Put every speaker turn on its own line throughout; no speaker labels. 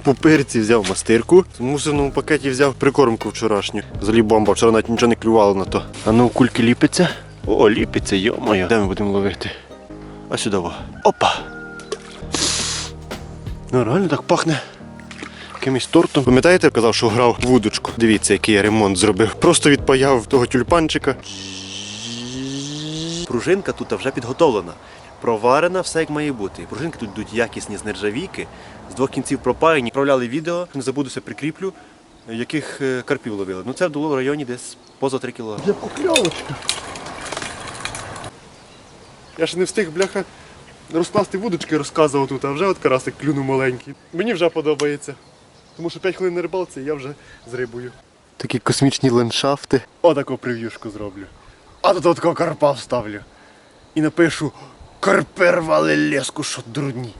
пупирці взяв мастирку. В мусорному пакеті взяв прикормку вчорашню. Взагалі бомба, вчора навіть нічого не клювало на то. А ну кульки ліпиться. О, ліпиться, йо-моє. Де ми будемо ловити? А сюди. Опа! Ну реально так пахне. Якимось тортом. Пам'ятаєте, я казав, що грав в вудочку. Дивіться, який я ремонт зробив. Просто відпаяв того тюльпанчика. Пружинка тут вже підготовлена. Проварена, все як має бути. Пружинки тут йдуть якісні з нержавійки, з двох кінців пропаяні. Відправляли відео, не забудуся, прикріплю, яких е, карпів ловили. Ну це було в районі десь поза 3 кг. Для покльовочка. Я ж не встиг, бляха, розкласти вудочки розказував тут, а вже от карасик клюнув маленький. Мені вже подобається. Тому що 5 хвилин на рибалці і я вже з рибою. Такі космічні ландшафти. Отаку прев'юшку зроблю. А тут такого карпа вставлю. І напишу Карпи рвали леску, що дурні.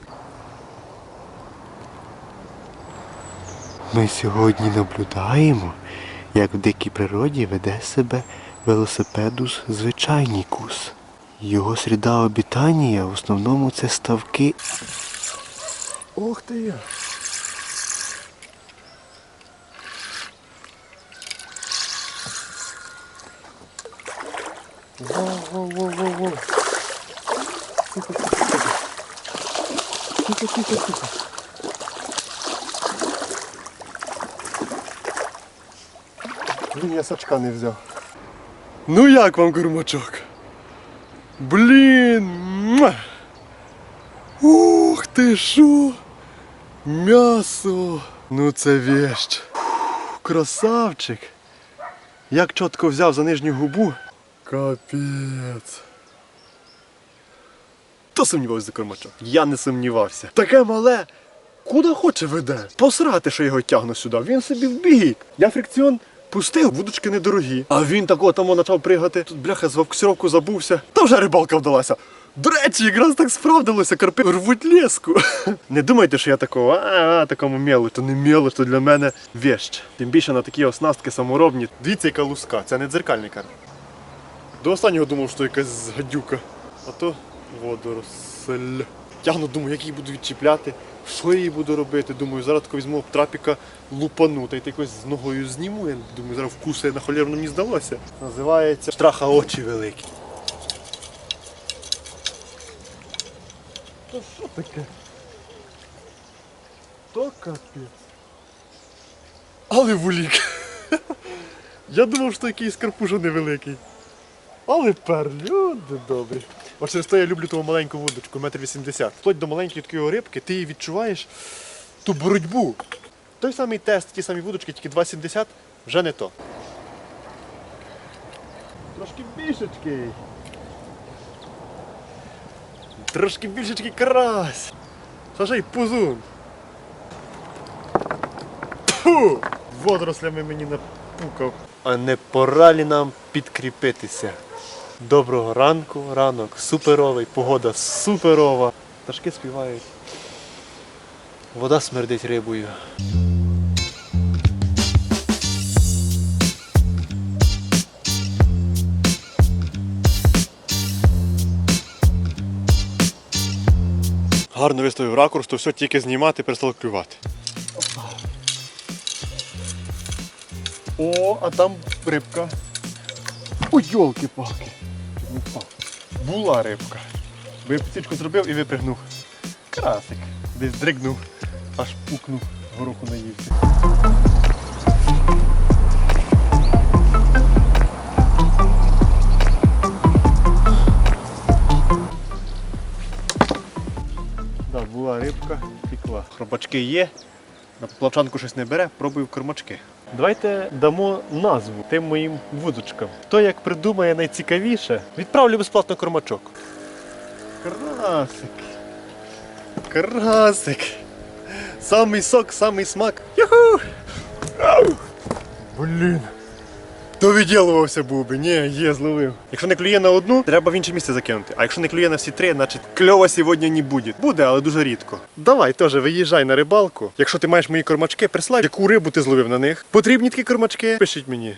Ми сьогодні наблюдаємо, як в дикій природі веде себе велосипедус звичайнікус. Його сріда обітання в основному це ставки. Ох ти я! Воу-воу-воу-воу-воу. Тихо, тихо, тихо. Тихо, тихо. Блін, я сачка не взяв. Ну як вам курмачок? Блін. Ух ти що? М'ясо. Ну це вещь. Фух, Красавчик. Як чітко взяв за нижню губу. Капець. Хто сумнівався за кормачок? Я не сумнівався. Таке мале. Куди хоче веде? Посрати, що його тягну сюди. Він собі в бік. Я фрикціон пустив, вудочки недорогі. А він такого тому почав пригати. Тут бляха з вовксировку забувся. Та вже рибалка вдалася. До речі, якраз так справдилося, карпи рвуть леску. Не думайте, що я такого, а, а такому мелу. То не мелу, то для мене вещь. Тим більше на такі оснастки саморобні. Дивіться, яка луска, це не дзеркальний карп. До останнього думав, що якась гадюка. А то водоросль. Тягну, думаю, як її буду відчіпляти, що я її буду робити. Думаю, зараз тако візьму трапіка лупану, та й якось з ногою зніму. Я думаю, зараз вкусує на холєрну мені здалося. Називається Штраха очі великі. То що таке? То капець. Але вулік. Я думав, що якийсь карпуша невеликий. Але перль, люди добрі. Ось через те я люблю ту маленьку вудочку, метр вісімдесят. Вплоть до маленької такої рибки, ти її відчуваєш ту боротьбу. Той самий тест, ті самі вудочки, тільки 2,70 вже не то. Трошки більшечки. Трошки більшечки карась. Сажай пузун. Фу! Водорослями мені напукав. А не пора лі нам підкріпитися? Доброго ранку, ранок суперовий, погода суперова. Пташки співають. Вода смердить рибою. Гарно виставив ракурс, то все тільки знімати, перестало клювати. О, а там рибка. Ой, не впав. Була рибка. Бо я птичку зробив і випригнув. Красик. Десь дригнув, аж пукнув, гороху наївся. Да, була рибка, пікла. Хробачки є, на плавчанку щось не бере, пробую кормачки. Давайте дамо назву тим моїм вудочкам. Хто як придумає найцікавіше, відправлю безплатно кормачок. Красик. Красик. Самий сок, самий смак. Юху! Блін. То відділувався був би. Ні, є, зловив. Якщо не клює на одну, треба в інше місце закинути. А якщо не клює на всі три, значить кльова сьогодні не буде. Буде, але дуже рідко. Давай теж виїжджай на рибалку. Якщо ти маєш мої кормачки, прислай, яку рибу ти зловив на них. Потрібні такі кормачки, пишіть мені.